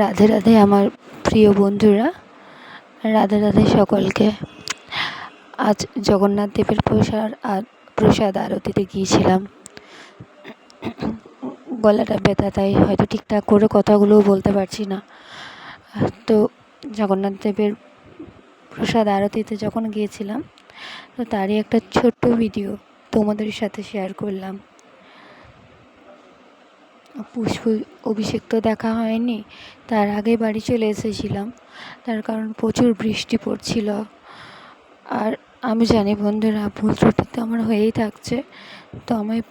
রাধে রাধে আমার প্রিয় বন্ধুরা। রাধে রাধে সকলকে। আজ জগন্নাথ দেবের প্রসাদ আর প্রসাদ আরতিতে গিয়েছিলাম। গলাটা ব্যথা, তাই হয়তো ঠিকঠাক করে কথাগুলোও বলতে পারছি না। তো জগন্নাথ দেবের প্রসাদ আরতিতে যখন গিয়েছিলাম, তো তারই একটা ছোট্ট ভিডিও তোমাদের সাথে শেয়ার করলাম। পুষ্প অভিষেক তো দেখা হয়নি, তার আগে বাড়ি চলে এসেছিলাম, তার কারণ প্রচুর বৃষ্টি পড়ছিল। আর আমি জানি বন্ধুরা, ভুল ত্রুটি তো আমার হয়েই থাকছে, তো আমায়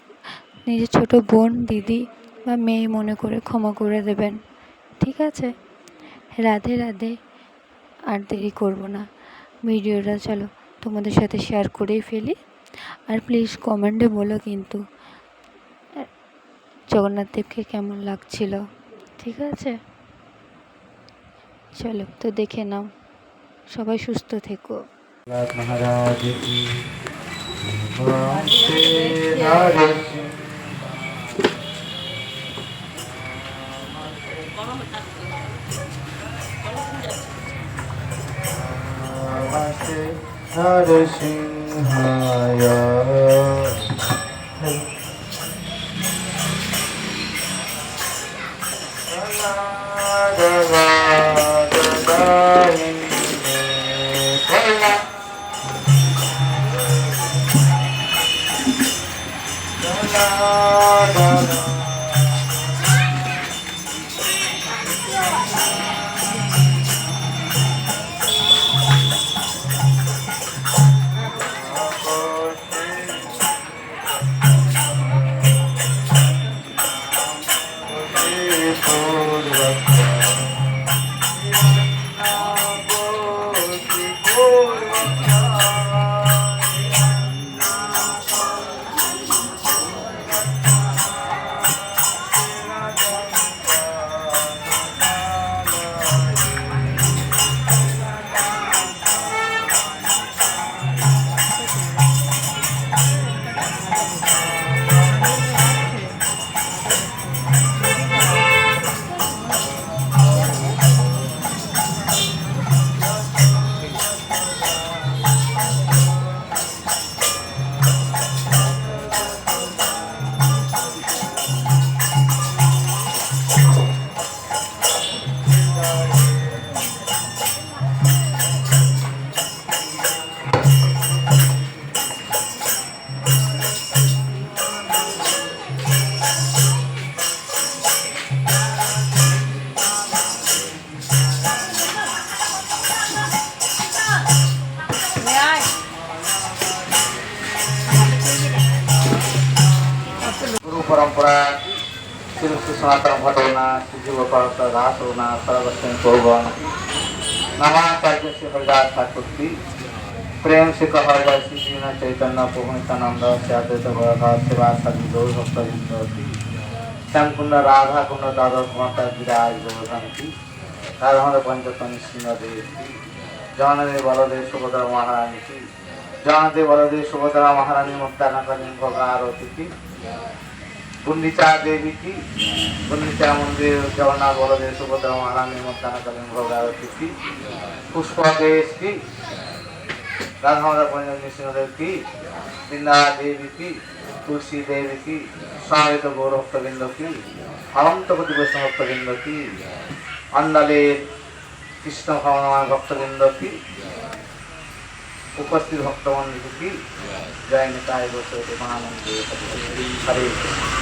নিজের ছোটো বোন, দিদি বা মেয়ে মনে করে ক্ষমা করে দেবেন, ঠিক আছে? রাধে রাধে, আর দেরি করব না। ভিডিওটা চলো তোমাদের সাথে শেয়ার করেই ফেলি। আর প্লিজ কমেন্টে বলো কিন্তু জগন্নাথ দেবকে কেমন লাগছিল ঠিক আছে চলো তো দেখে নাও সবাই সুস্থ থেকো महाराज की नमस्ते Oh, परंपरा श्री श्री सनातन घटना श्री जीव पार्थ दास होना सर्वस्व भगवान नामाचार्य से हरिदास ठाकुर की प्रेम से कहा जाए श्री जीना चैतन्य पूर्णितानंद से अद्वैत गौरव सेवा सभी गौर भक्त श्याम कुंड राधा कुंड दादर माता विराज गोवर्धन की राधा पंचतन सिंह देव की जानदेव बलदेव सुभद्रा महारानी की जानदेव बलदेव सुभद्रा महारानी मुक्ताना करीम भगवान आरती की गुंडीचा देवी की गुंडीचा मंदिर जगन्नाथ बलदेव सुभद्रा महारानी मुक्ताना करीम भगवान आरती की पुष्पा देश की राधा माता पंचमी सिंहदेव की बिंदा देवी की तुलसी देवी की स्वामित गौर भक्तबिंद की अनंतपति वैष्णव भक्तबिंद की अंडले কৃষ্ণ ভগবান ভক্তবৃন্দ কি উপস্থিত ভক্তবন্ধু কি জয় নিতাই বসে মহানন্দে হরে কৃষ্ণ